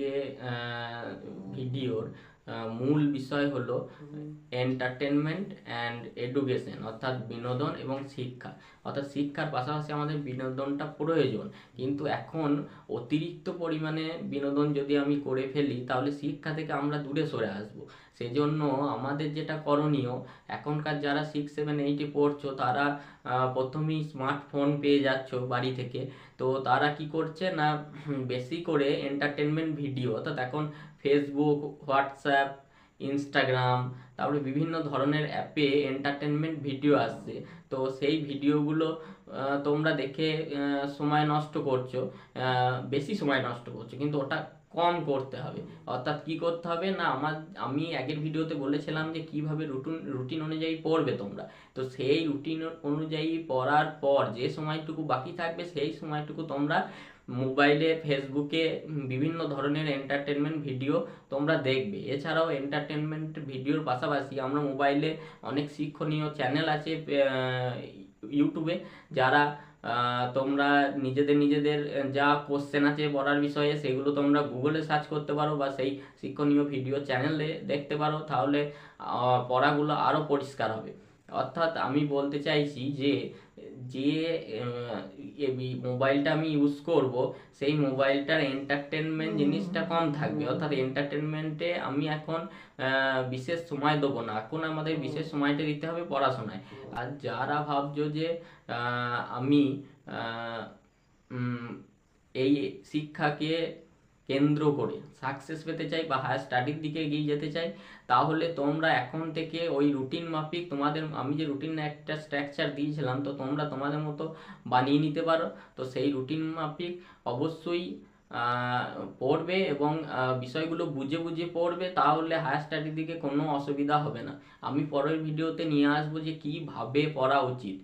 আজকে ভিডিওর মূল বিষয় হলো এন্টারটেনমেন্ট অ্যান্ড এডুকেশন অর্থাৎ বিনোদন এবং শিক্ষা। অর্থাৎ শিক্ষার পাশাপাশি আমাদের বিনোদনটা প্রয়োজন। কিন্তু এখন অতিরিক্ত পরিমাণে বিনোদন যদি আমি করে ফেলি, তাহলে শিক্ষা থেকে আমরা দূরে সরে আসব। সেজন্য আমাদের যেটা করণীয়, এখনকার যারা সিক্স সেভেন এইটে পড়ছো, তারা প্রথমেই স্মার্টফোন পেয়ে যাচ্ছ বাড়ি থেকে। তো তারা কি করছে না, বেশি করে এন্টারটেনমেন্ট ভিডিও অর্থাৎ এখন ফেসবুক হোয়াটসঅ্যাপ ইনস্টাগ্রাম তারপরে বিভিন্ন ধরনের অ্যাপে এন্টারটেনমেন্ট ভিডিও আসছে। তো সেই ভিডিওগুলো তোমরা দেখে সময় নষ্ট করছ বেশি সময় নষ্ট করছ, কিন্তু ওটা কম করতে হবে। অর্থাৎ কি করতে হবে? না, আমার, আমি আগের ভিডিওতে বলেছিলাম যে কীভাবে রুটিন রুটিন অনুযায়ী পড়বে তোমরা। তো সেই রুটিন অনুযায়ী পড়ার পর যে সময়টুকু বাকি থাকবে, সেই সময়টুকু তোমরা মোবাইলে, ফেসবুকে বিভিন্ন ধরনের এন্টারটেনমেন্ট ভিডিও তোমরা দেখবে। এছাড়াও এন্টারটেনমেন্ট ভিডিওর পাশাপাশি আমরা মোবাইলে অনেক শিক্ষণীয় চ্যানেল আছে ইউটিউবে যারা তোমরা নিজেদের নিজেদের যা কোশ্চেন আছে পড়ার বিষয়ে সেগুলো তোমরা গুগলে সার্চ করতে পারো বা সেই শিক্ষণীয় ভিডিও চ্যানেলে দেখতে পারো। তাহলে পড়াগুলো আরও পরিষ্কার হবে। অর্থাৎ আমি বলতে চাইছি যে যে মোবাইলটা আমি ইউজ করব সেই মোবাইলটার এন্টারটেনমেন্ট জিনিসটা কম থাকবে। অর্থাৎ এন্টারটেনমেন্টে আমি এখন বিশেষ সময় দেবো না। এখন আমাদের বিশেষ সময়টা দিতে হবে পড়াশোনায়। আর যারা ভাবছ যে আমি এই শিক্ষাকে কেন্দ্র করে। সাকসেস পেতে চাই বা হায়ার স্টাডির দিকে এগিয়ে যেতে চাই, তাহলে তোমরা এখন থেকে ওই রুটিন মাফিক তোমাদের, আমি যে রুটিন একটা স্ট্রাকচার দিয়েছিলাম, তো তোমরা তোমাদের মতো বানিয়ে নিতে পারো। তো সেই রুটিন মাফিক অবশ্যই পড়বে এবং বিষয়গুলো বুঝে বুঝে পড়বে, তাহলে হায়ার স্টাডির দিকে কোনো অসুবিধা হবে না। আমি পরের ভিডিওতে নিয়ে আসব যে কীভাবে পড়া উচিত।